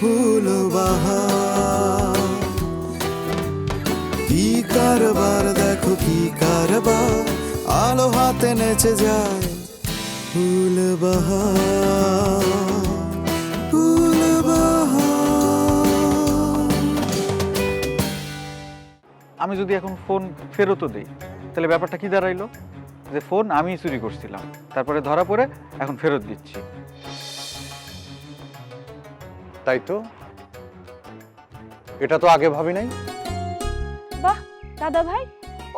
ফুল বাহার কি কারবার, দেখো কি কারবার। আলো হাতে নেচে যায় ফুল বাহার আমি যদি এখন ফোন ফেরতও দিই, তাহলে ব্যাপারটা কি দাঁড়াইলো? যে ফোন আমি চুরি করছিলাম, তারপরে ধরা পড়ে এখন ফেরত দিচ্ছি। তাই তো? এটা তো আগে ভাবি নাই। বাহ দাদা ভাই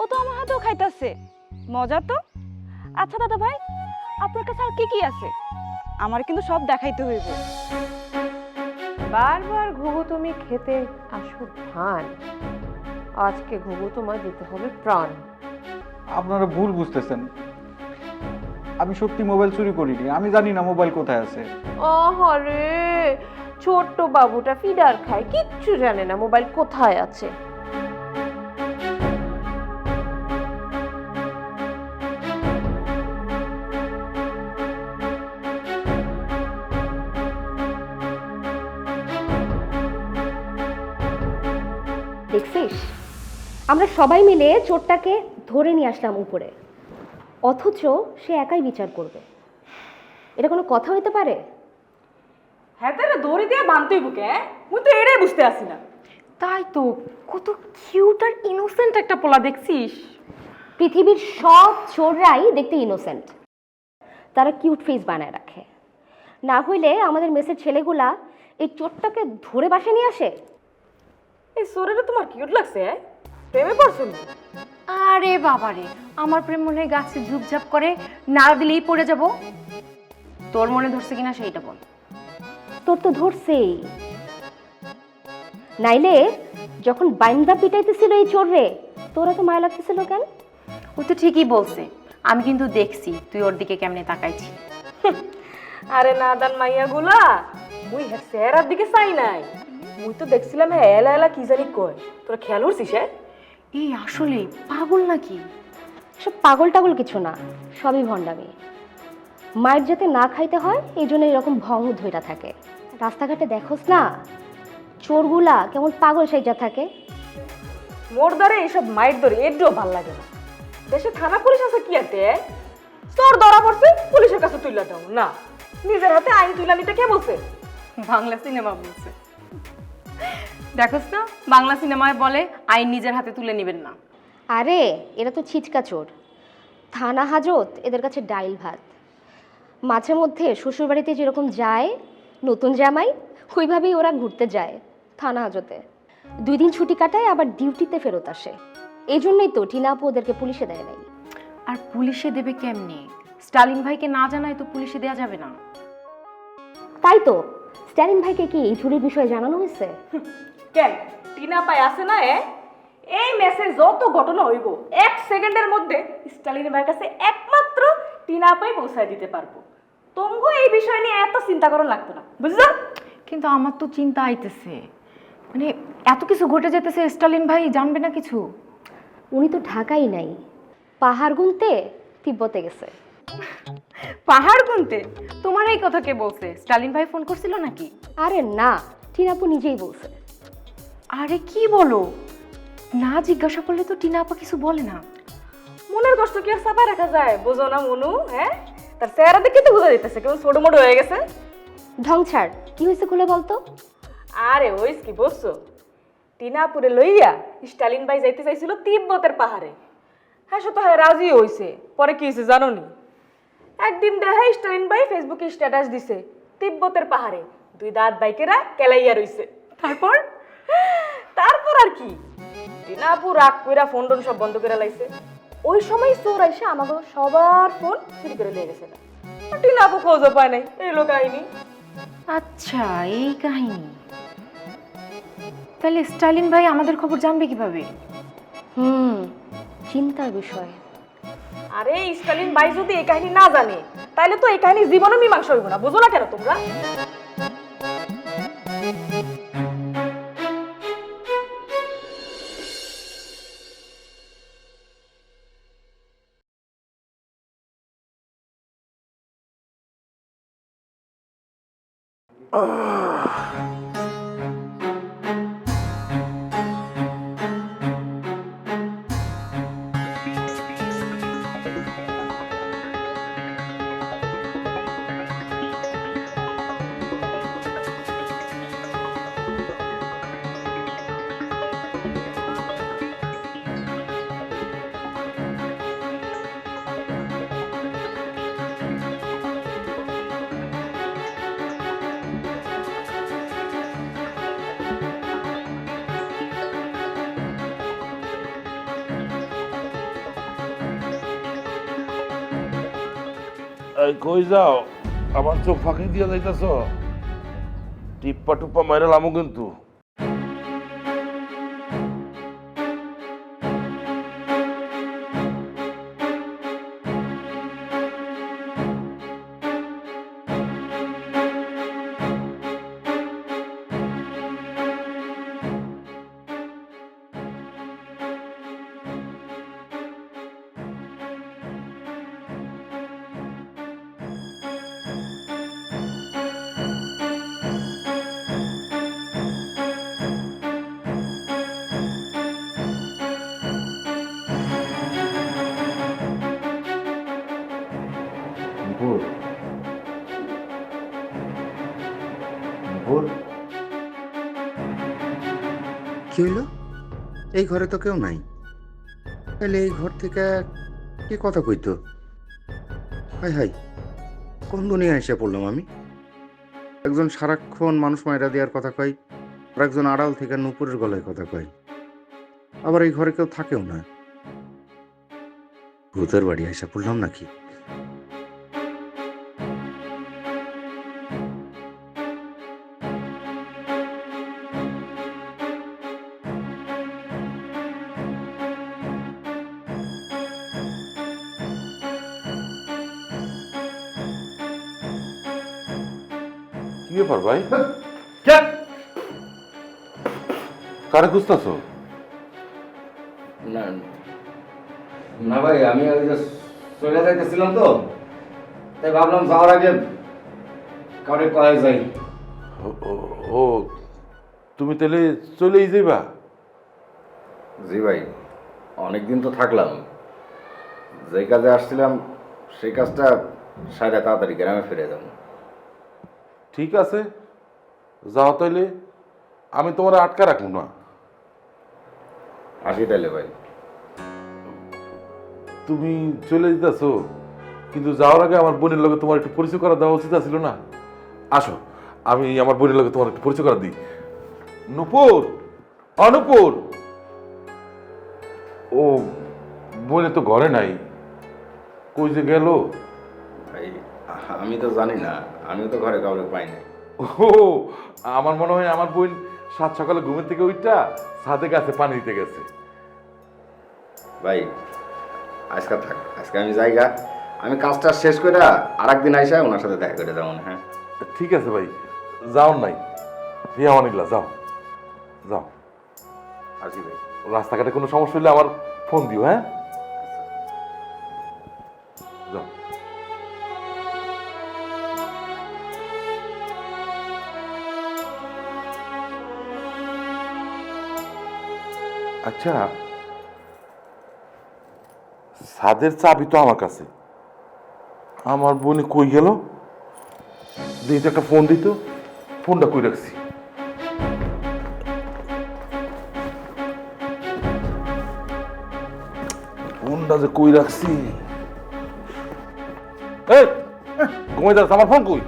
ও তো আমার হাতেও খাইতাছে। মজা তো। আচ্ছা দাদা ভাই আপনার কাছে আর কি কি আছে? আমার কিন্তু সব দেখাইতে হইব। বারবার ঘুঘু তুমি খেতে আসো ধান আজকে ঘুঘু তোমার দিতে হবে প্রাণ। আপনারা ভুল বুঝতেছেন। আমি সত্যি মোবাইল চুরি করিনি। আমি জানি না মোবাইল কোথায় আছে। আহারে! ছোট্ট বাবুটা ফিডার খায়, কিচ্ছু জানে না মোবাইল কোথায় আছে। দেখছিস? আমরা সবাই মিলে চোরটাকে ধরে নিয়ে আসলাম উপরে। অথচ সে একাই বিচার করবে। এটা কোনো কথা হইতে পারে? হ্যাঁ তাহলে দড়ি দিয়ে বানতেই বুকে মুই তো এটাই বুঝতে আসি না। তাই তো কত কিউট আর ইনোসেন্ট একটা পোলা দেখছিস। পৃথিবীর সব চোররাই দেখতে ইনোসেন্ট তারা কিউট ফেস বানায় রাখে। না হইলে আমাদের মেসের ছেলেগুলা এই চোরটাকে ধরে বাসে নিয়ে আসে। এই সোরেটা তোমার কিউট লাগছে হ্যাঁ? প্রেমে পড়ছো? আরে বাবারে আমার প্রেম মনে হয় গাছে ঝুপঝাপ করে না দিলেই পড়ে যাব। তোর মনে ধরছে কিনা সেইটা বল। তোর তো ধরছেই। নাইলে যখন বাইন্দা পিটাইতেছিল এই চোররে তোরা তো মায়া লাগতেছিল কেন? ও তো ঠিকই বলছে। আমি কিন্তু দেখছি তুই ওর দিকে কেমনে তাকাইছি। আরে নাদান মাইয়া গুলা মুই চেহারার দিকে চাই নাই। মুই তো দেখছিলাম হ্যাঁ এলা এলা কি জানি কয়। তোরা খেয়াল করছিস হ্যাঁ এই আসলে পাগল নাকি? সব পাগল টাগল কিছু না সবই ভণ্ডামি। মায়ের যাতে না খাইতে হয় এই জন্য এরকম ভঙ্গ ধইরা থাকে। রাস্তাঘাটে দেখোস না চোরগুলা কেমন পাগল সাইজা থাকে। মোর ধরে এইসব মাইট দরে এড্রো ভালো লাগে না। দেশে থানা পুলিশ আছে কি আতে চোর ধরা পড়ছে পুলিশের কাছে তুইলা দাও। না নিজের হাতে আইন তুইলা নিতে কে বলছে? বাংলা সিনেমা বলছে। দেখোস না বাংলা সিনেমায় বলে আইন নিজের হাতে তুলে নেবেন না। আরে এরা তো ছিচকা চোর। থানা হাজত এদের কাছে ডাইল ভাত। মাঝে মধ্যে শ্বশুরবাড়িতে যেরকম যায় নতুন জামাই ওইভাবেই ওরা ঘুরতে যায় থানা হাজতে। দুই দিন ছুটি কাটায় আবার ডিউটিতে ফেরত আসে। এই জন্যই তো টিনা আপু ওদেরকে পুলিশে দেয় নাই। আর পুলিশে দেবে কেমনে? স্টালিন ভাইকে না জানায় তো পুলিশে দেয়া যাবে না। তাই তো স্টালিন ভাইকে কি এই চুরির বিষয়ে জানানো হয়েছে? কেন? টিনা পাই আছে না এ? এই মেসেজ যত ঘটনা হইব এক সেকেন্ডের মধ্যে স্টালিন ভাইয়ের কাছে একমাত্র টিনা পাই পৌঁছায় দিতে পারব। তঙ্গু এই বিষয় নিয়ে এত চিন্তা করা লাগতো না বুঝছ? কিন্তু আমার তো চিন্তা আইতেছে। মানে এত কিছু ঘটে যেতেছে স্টালিন ভাই জানবে না কিছু? উনি তো ঢাকাই নাই। পাহাড় গুনতে তিব্বতে গেছে। পাহাড় গুনতে? তোমার এই কথা কে বলছে? স্টালিন ভাই ফোন করছিল নাকি? আরে না টিনাপু নিজেই বলছে। আরে কি বলো? না জিজ্ঞাসা করলে তো টিনা আপা কিছু বলে না। মনের কষ্ট কি আর চাপা রাখা যায়? বোঝো না মনু হ্যাঁ? তার চেহারা দেখে তো বোঝা যেতেছে কেমন ছোট মোটো হয়ে গেছে। ঢং ছাড় কি হয়েছে খুলে বলতো? আরে ওইস কি বলছো টিনাপুরে লইয়া স্টালিন ভাই যাইতে চাইছিল তিব্বতের পাহাড়ে। হ্যাঁ সে তো হ্যাঁ রাজি হইছে। পরে কি হয়েছে জানো নি? একদিন দেখে স্টালিন ভাই ফেসবুকে স্ট্যাটাস দিছে তিব্বতের পাহাড়ে। দুই দাঁত বাইকেরা কেলাইয়া রইছে। তারপর? তারপর আর কি? টিনাপু রাগ কইরা ফোন টোন সব বন্ধ করে লাইছে। ওই সময় চোর এসে আমাকে সবার ফোন চুরি করে নিয়ে গেছে। খোঁজও পায় নাই এই লোক আইনি আচ্ছা এই কাহিনী। তাহলে স্টালিন ভাই আমাদের খবর জানবে কীভাবে? হুম চিন্তার বিষয়। আরে স্টালিন ভাই যদি এই কাহিনী না জানে তাহলে তো এই কাহিনী জীবনে মীমাংসা হইব না বুঝো না কেন তোমরা? এই কই যাও? আমার চোখ ফাঁকি দিয়ে যাইতেছ। টিপ্পা টুপ্পা মাইরে লামো কিন্তু। কি হইল? এই ঘরে তো কেউ নাই। তাহলে এই ঘর থেকে কি কথা কইতো? হাই হাই, কোন দুনিয়া এসে পড়লাম আমি? একজন সারাক্ষণ মানুষ মায়েরা দেওয়ার কথা কয়, আর একজন আড়াল থেকে নুপুরের গলায় কথা কয়। আবার এই ঘরে কেউ থাকেও না। ভূতের বাড়ি এসে পড়লাম নাকি? কি ব্যাপার ভাই? কারে খুঁজতেছ? না না ভাই আমি ওই যে চলে যাইতেছিলাম তো। তাই ভাবলাম যাওয়ার আগে কাউরে কয়ে যাই। ও তুমি তাহলে চলেই যাইবা? জি ভাই অনেকদিন তো থাকলাম। যে কাজে আসছিলাম সেই কাজটা সাড়ে তাড়াতাড়ি গ্রামে ফিরে যাব। ঠিক আছে? যাও তাইলে। আমি তোমার আটকা রাখব না। আসি তাইলে ভাই। তুমি চলে যেতেছো কিন্তু যাওয়ার আগে আমার বোনের লগে তোমার একটু পরিচয় করা দেওয়া উচিত ছিল না? আসো আমি আমার বোনের লগে তোমার একটু পরিচয় করা দিই। নুপুর অনুপুর! ও বোনে তো ঘরে নাই। কই যে গেল? ভাই আমি তো জানি না। আমিও তো ঘরে কাউরে পাই নাই। ও আমার মনে হয় আমার বোন সাত সকালে ঘুমের থেকে উঠটা ছাদে গাছে পানি দিতে গেছে। ভাই আজকে থাক আজকে আমি জায়গা আমি কাজটা শেষ করে আর একদিন আইসা ওনার সাথে দেখা করে যাব হ্যাঁ? ঠিক আছে ভাই যাও নাই। রিয়া অনেকলা যাও। যাও। আসি ভাই। রাস্তাঘাটে কোনো সমস্যা হলে আমার ফোন দিও হ্যাঁ? আচ্ছা সাদের চাবি তো আমার কাছে। আমার বোনে কই গেল? তো একটা ফোন দিত, ফোনটা কই রাখছি? ফোনটা যে কই রাখছি? এই ঘুমাই যাচ্ছে আমার ফোন কই?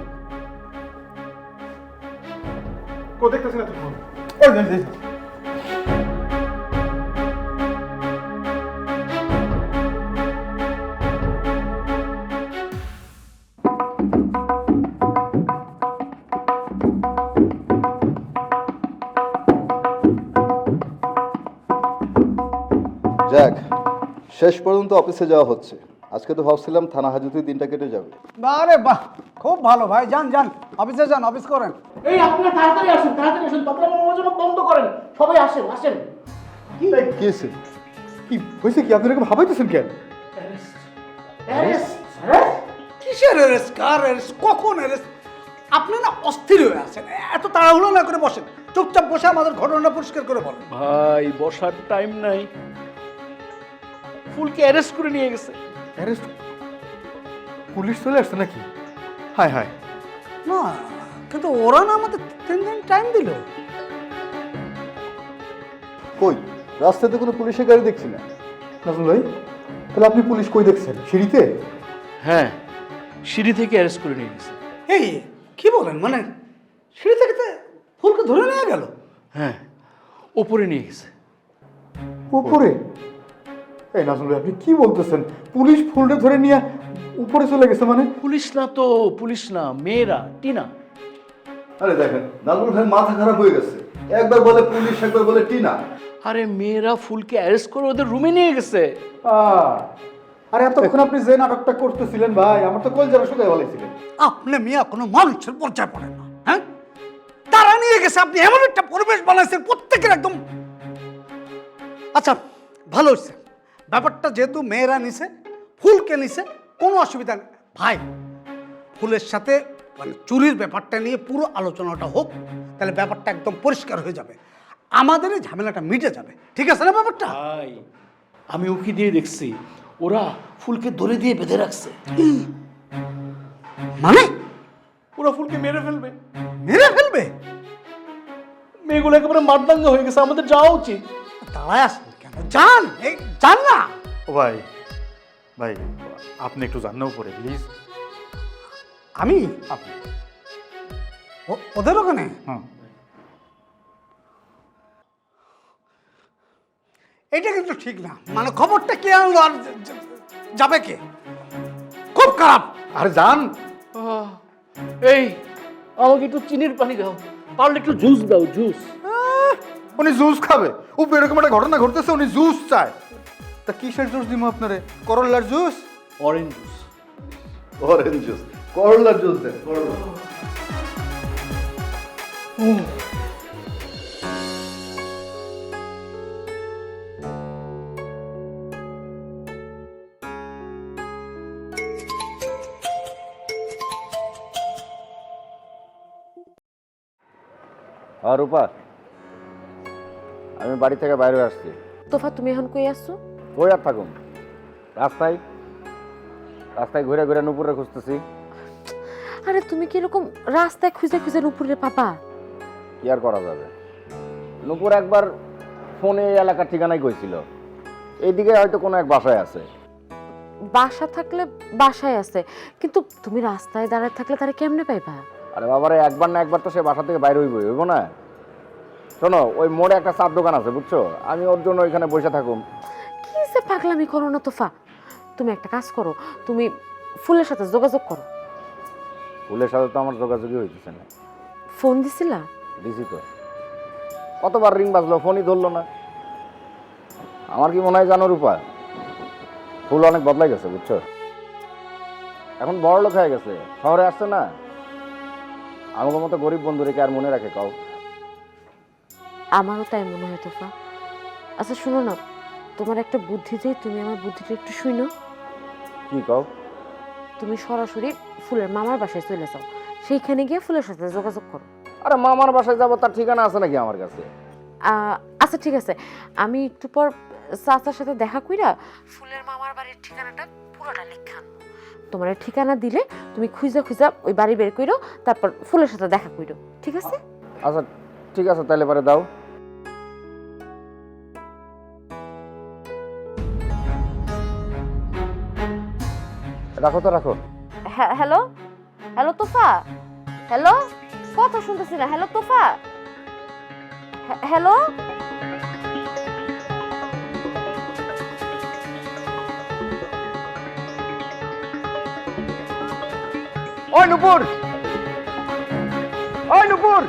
কো দেখতেছি না তোর ফোন? শেষ পর্যন্ত অফিসে যাওয়া হচ্ছে। আজকে তো ভাবছিলাম থানা হাজতে দিনটা কেটে যাবে। আরে বাহ খুব ভালো ভাই যান যান অফিসে যান অফিস করেন। এই আপনারা তাড়াতাড়ি আসুন তাড়াতাড়ি আসুন পাতলা মামা বন্ধ করেন। সবাই আসেন আসেন। কি? কি হয়েছে? কি হয়েছে কি? আপনি এরকম ভাবাইতেছেন কেন? অ্যারেস্ট কিসের এরেস কার এরেস কখন এরেস আপনি না অস্থির হয়ে আছেন। এত তাড়াহুড়ো না করে বসেন। চুপচাপ বসে আমাদের ঘটনাটা পরিষ্কার করে বলেন। ভাই বসার টাইম নাই। ফুলকে অ্যারেস্ট করে নিয়ে গেছে। অ্যারেস্ট পুলিশ চলে আসছে নাকি? হায় হায়। না কিন্তু ওরা না আমাদের তিন দিন টাইম দিল। কই? রাস্তাতে কোনো পুলিশের গাড়ি দেখছি না। নাজমুল ভাই তাহলে আপনি পুলিশ কই দেখছেন? সিঁড়িতে? হ্যাঁ সিঁড়ি থেকে অ্যারেস্ট করে নিয়ে গেছে। এই কি বলেন? মানে সিঁড়ি থেকে তো ফুলকে ধরে নিয়ে গেল? হ্যাঁ ওপরে নিয়ে গেছে। উপরে এই নাজমুল ভাই আপনি কি বলতেছেন? পুলিশ ফুলটা ধরে নিয়ে উপরে চলে গেছে মানে? পুলিশ না তো পুলিশ না মেয়েরা টিনা। আরে দেখেন নাজমুল ভাই মাথা খারাপ হয়ে গেছে। একবার বলে পুলিশ একবার বলে টিনা। আরে মেয়েরা ফুলকে অ্যারেস্ট করে ওদের রুমে নিয়ে গেছে। আরে এতক্ষণ আপনি যে নাটকটা করতেছিলেন ভাই আমার তো কল যারা শুধু বলেছিলেন আপনি মিয়া কোনো মানুষের পর্যায়ে পড়েন না হ্যাঁ? তারা নিয়ে গেছে আপনি এমন একটা পরিবেশ বানাইছেন প্রত্যেকের একদম। আচ্ছা ভালো হচ্ছে ব্যাপারটা যেহেতু মেয়েরা নিছে ফুলকে নিছে কোনো অসুবিধা নেই। ভাই ফুলের সাথে মানে চুরির ব্যাপারটা নিয়ে পুরো আলোচনাটা হোক তাহলে ব্যাপারটা একদম পরিষ্কার হয়ে যাবে। আমাদের এই ঝামেলাটা মিটে যাবে। ঠিক আছে না ব্যাপারটা? ভাই আমি উকি দিয়ে দেখছি ওরা ফুলকে ধরে দিয়ে বেঁধে রাখছে। মানে? ওরা ফুলকে মেরে ফেলবে। মেরে ফেলবে? মেয়েগুলো একেবারে মারদাঙ্গা হয়ে গেছে আমাদের যাওয়া উচিত। দাঁড়ায় কেন যান এই যান না। ও ভাই ভাই আপনি একটু জাননা উপরে প্লিজ আমি? আপনি। ও- ওদের ওখানে? হ্যাঁ এটা কিন্তু ঠিক না। মানে খবরটা কে আনলো আর য- য- যাবে কে? খুব খারাপ। আরে যান আহ, এই আমাকে একটু চিনির পানি দাও। পারলে একটু জুস দাও জুস উনি জুস খাবে। ও এরকম একটা ঘটনা ঘটতেছে উনি জুস চায়। তা কিসের জুস দিব আপনারে? করলার juice? Orange juice orange juice করলার জুস দেন করলা আর রূপা আমি বাড়ি থেকে বাইরে আসছি। তোফা তুমি এখন কই আসছো কই আর থাকুন রাস্তায়। রাস্তায় ঘুরে ঘুরে নুপুরে খুঁজতেছি। আরে তুমি কি এরকম রাস্তায় খুঁজে খুঁজে উপরে পাপা? কি আর করা যাবে? নুপুর একবার ফোনে এই এলাকার ঠিকানায় কইছিল। এইদিকে হয়তো কোনো এক বাসায় আছে। বাসা থাকলে বাসায় আছে কিন্তু তুমি রাস্তায় দাঁড়ায় থাকলে তারা কেমনে পাইবা? আরে বাবারে একবার না একবার তো সে বাসা থেকে বাইরে হইবই হইব না? শোনো ওই মোড়ে একটা চার দোকান আছে বুঝছ? আমি ওর জন্য ওইখানে বসে থাকুম। কি যে পাগলামি করো না তোফা। তুমি একটা কাজ করো তুমি ফুলের সাথে যোগাযোগ করো। ফুলের সাথে তো আমার যোগাযোগই হইতেছে না। ফোন দিছিলা? দিছি তো। কতবার রিং বাজলো ফোনই ধরলো না। আমার কি মনে হয় জানো রূপা? ফুল অনেক বদলাই গেছে বুঝছ? এখন বড় লোক হয়ে গেছে। শহরে আসছে না? আমাকে মতো গরিব বন্ধু রেখে আর মনে রাখে কাউ আমারও তাই মনে হয় তোফা। আচ্ছা শোনো না তোমার একটা বুদ্ধি যে তুমি আমার বুদ্ধিটা একটু শুনো কি কও? তুমি সরাসরি ফুলের মামার বাসায় চলে যাও। সেইখানে গিয়ে ফুলের সাথে যোগাযোগ করো। আরে মামার বাসায় যাব তার ঠিকানা আছে নাকি আমার কাছে? আচ্ছা ঠিক আছে। আমি একটু পর চাচার সাথে দেখা কইরা ফুলের মামার বাড়ির ঠিকানাটা পুরোটা লেখা তোমার ঠিকানা দিলে তুমি খুঁজা খুঁজা ওই বাড়ি বের কইরো তারপর ফুলের সাথে দেখা কইরো। ঠিক আছে? আচ্ছা ঠিক আছে তাহলে পরে দাও। রাখো তো রাখো। হ্যাঁ হ্যালো? হ্যালো তোফা? হ্যালো? কথা শুনতেছি না। হ্যালো তোফা? হ্যাঁ, হ্যালো? ওই নুপুর! ওই নুপুর!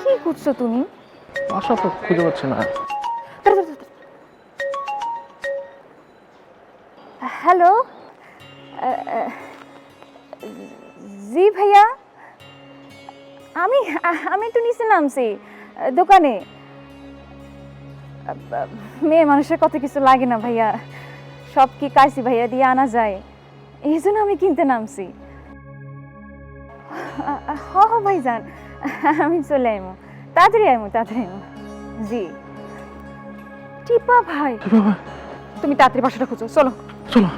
কি করছ তুমি? আশা তো খুঁজে পাচ্ছি না। নামছি দোকানে। মেয়ে মানুষের কত কিছু লাগে না ভাইয়া। সব কি কাশি ভাইয়া দিয়ে আনা যায়। এই জন্য আমি কিনতে নামছি। হ হ ভাইজান। আমি চলে আইমো। তাড়াতাড়ি আইমো তাড়াতাড়ি আইমো। জি। টিপা ভাই। তুমি তাড়াতাড়ি বাসাটা খুঁজো। চলো। চলো।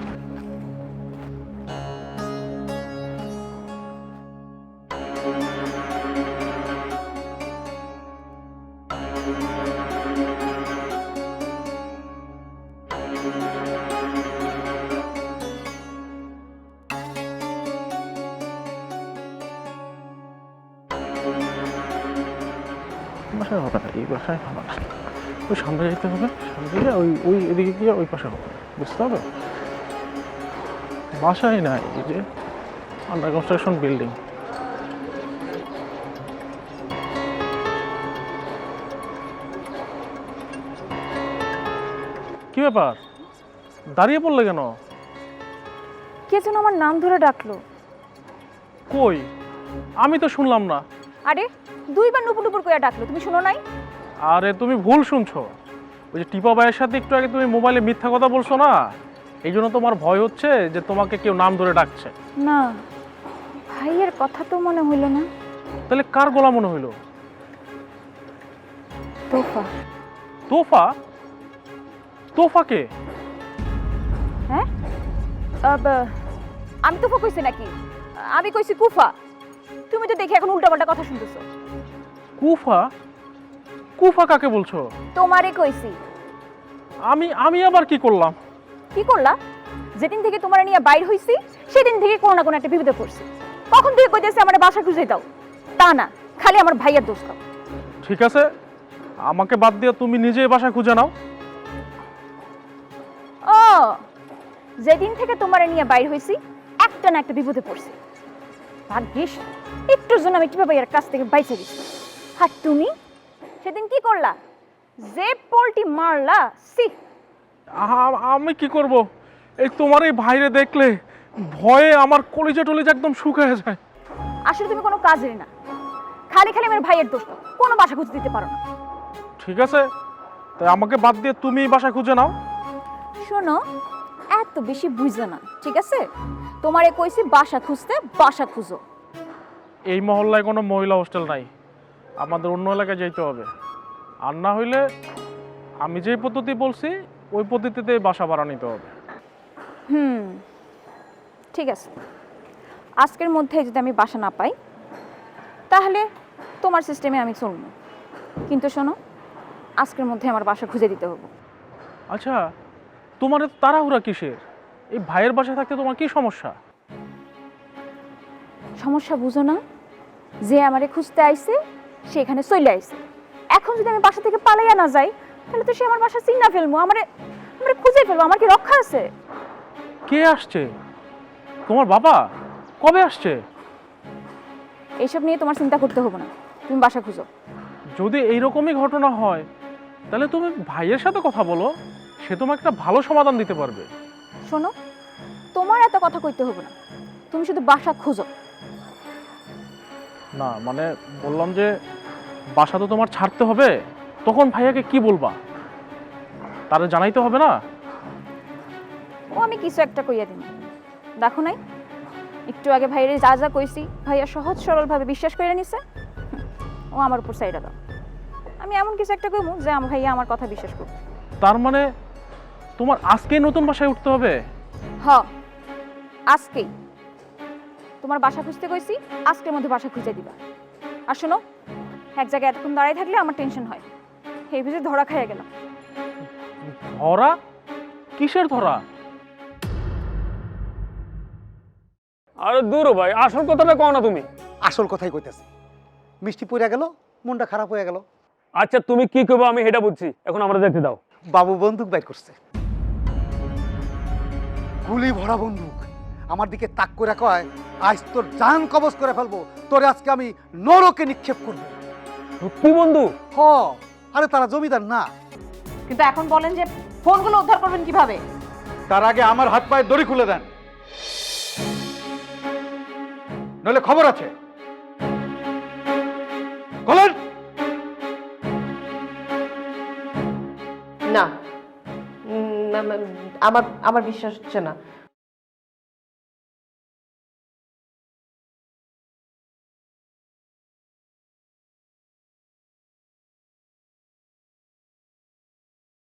বাসায় হবে না ওই সামনে যেতে হবে সামনে গিয়ে ওই ওই এদিকে গিয়ে ওই পাশে হবে বুঝতে হবে? বাসায় নাই এই যে আন্ডার কনস্ট্রাকশন বিল্ডিং কি ব্যাপার? দাঁড়িয়ে পড়লে কেন? কে যেন আমার নাম ধরে ডাকলো। কই? আমি তো শুনলাম না। আরে দুইবার নুপুর নুপুর করে ডাকলো তুমি শুনো নাই? আরে তুমি ভুল শুনছো। ওই যে টিপা ভাইয়ের সাথে একটু আগে তুমি মোবাইলে মিথ্যা কথা বলছো না? এই জন্য তোমার ভয় হচ্ছে যে তোমাকে কেউ নাম ধরে ডাকছে। না ভাইয়ের কথা তো মনে হইল না। তাহলে কার গলা মনে হইল? তোফা। তোফা? তোফা কে? হ্যাঁ? আব, আমি তোফা কইছি নাকি? আমি কইছি কুফা। তুমি তো দেখি এখন উল্টাপাল্টা কথা শুনতেছো। কুফা? কুফা কাকে বলছো? তোমারে কইছি। আমি আমি আবার কি করলাম? কি করলা? যেদিন থেকে তোমার নিয়ে বাইর হইছি সেদিন থেকে কোনো না কোনো একটা বিপদে পড়ছি। কখন থেকে কইতেছে আমার বাসা খুঁজে দাও? তা না খালি আমার ভাইয়ের দোষ দাও। ঠিক আছে আমাকে বাদ দিয়ে তুমি নিজে বাসা খুঁজে নাও। ও যেদিন থেকে তোমারে নিয়ে বাইর হইছি একটা না একটা বিপদে পড়ছি। ভাগ্যিস একটুর জন্য আমি কীভাবে ভাইয়ের কাছ থেকে বাইচে গেছি? আর তুমি? সেদিন কি করলা? যে পোলটি মারলা সি আমি কি করব? এই তোমার এই ভাইরে দেখলে ভয়ে আমার কলিজা টলিজা একদম শুকিয়ে যায়। আসলে তুমি কোনো কাজের না। খালি খালি আমার ভাইয়ের দোষ কোনো বাসা খুঁজে দিতে পারো না। ঠিক আছে তাই আমাকে বাদ দিয়ে তুমি বাসা খুঁজে নাও। শোনো এত বেশি বুঝো না ঠিক আছে? তোমারে কইছি বাসা খুঁজতে বাসা খুঁজো। এই মহল্লায় কোনো মহিলা হোস্টেল নাই। আমাদের অন্য এলাকায় যাইতে হবে। আর না হইলে আমি যে পদ্ধতি বলছি ওই পদ্ধতিতে বাসা ভাড়া নিতে হবে। হুম ঠিক আছে। আজকের মধ্যে যদি আমি বাসা না পাই তাহলে তোমার সিস্টেমে আমি চলবো। কিন্তু শোনো আজকের মধ্যে আমার বাসা খুঁজে দিতে হবে। আচ্ছা তোমার এত তাড়াহুড়া কিসের? এই ভাইয়ের বাসায় থাকতে তোমার কি সমস্যা? সমস্যা বুঝো না যে আমারে খুঁজতে আইছে সে এখানে চলে আইছে। এখন যদি আমি বাসা থেকে পালাইয়া না যাই তাহলে তো সে আমার বাসা চিন্না ফেলব আমারে আমারে খুঁজে ফেলব আমার কি রক্ষা আছে? কে আসছে? তোমার বাবা? কবে আসছে? এইসব নিয়ে তোমার চিন্তা করতে হবে না। তুমি বাসা খুঁজো। যদি এইরকমই ঘটনা হয় তাহলে তুমি ভাইয়ের সাথে কথা বলো সে তোমাকে একটা ভালো সমাধান দিতে পারবে। শোনো তোমার এত কথা কইতে হবে না। তুমি শুধু বাসা খুঁজো। না মানে বললাম যে বাসা তো তোমার ছাড়তে হবে তখন ভাইয়াকে কি বলবা? তারা জানাইতে হবে না? ও আমি কিছু একটা কইয়া দিন দেখো নাই একটু আগে ভাইয়ের যা যা কইছি ভাইয়া সহজ সরলভাবে বিশ্বাস করে নিছে। ও আমার উপর সাইডা দাও। আমি এমন কিছু একটা কইমু যে আমার ভাইয়া আমার কথা বিশ্বাস করবে। তার মানে তোমার আজকেই নতুন বাসায় উঠতে হবে? হ আজকেই। তোমার বাসা খুঁজতে কইছি আজকের মধ্যে বাসা খুঁজে দিবা। আর শোনো এক জায়গায় এতক্ষণ দাঁড়ায় থাকলে আমার টেনশন হয়। এই ভিজে ধরা খাইয়া গেলাম। ধরা? কিসের ধরা? আরে দূর ভাই আসল কথাটা কও না তুমি। আসল কথাই কইতেছি। মিষ্টি পড়ে গেল মনটা খারাপ হয়ে গেল। আচ্ছা তুমি কি করব আমি সেটা বুঝছি। এখন আমরা যেতে দাও। বাবু বন্দুক বাইর করছে। গুলি ভরা বন্দুক। আমার দিকে তাক করে কয় আজ তোর জান কবজ করে ফেলব তোরে আজকে আমি নরকে নিক্ষেপ করব। সত্যি বন্ধু? হ আরে তারা জমিদার না। কিন্তু এখন বলেন যে ফোনগুলো উদ্ধার করবেন কীভাবে? তার আগে আমার হাত পায়ে দড়ি খুলে দেন। নইলে খবর আছে। বলেন না উম, আমার আমার বিশ্বাস হচ্ছে না।